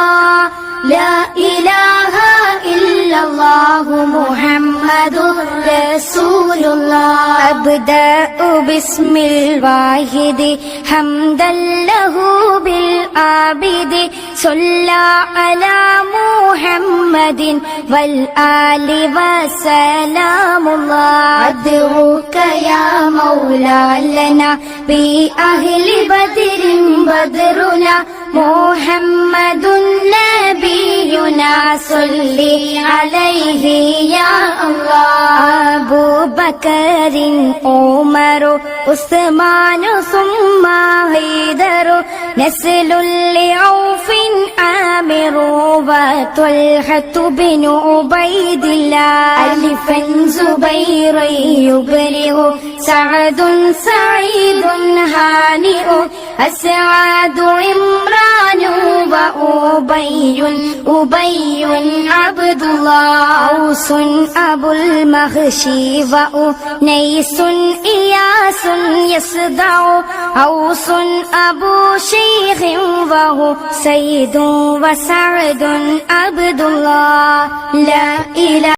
الله لا إله إلا الله محمد رسول الله أبدأ بسم الواحد حمدا له بالعابد. صلى على محمد والآل وسلام الله. أدعوك يا مولانا بأهل بدر بدرنا. محمد نبينا صل عليه يا الله. أبو بكر عمر عثمان ثم هيدر نسل لعوف عامر وطلحة بن عبيد الله. ألفا زبير يبرئ سعد سعيد هانئ. أسعد عمران وأبي أبي عبد الله أوس أبو المغشي وأنيس إياس يصدع أوس أبو شيخ وهو سيد وسعد عبد الله. لا إله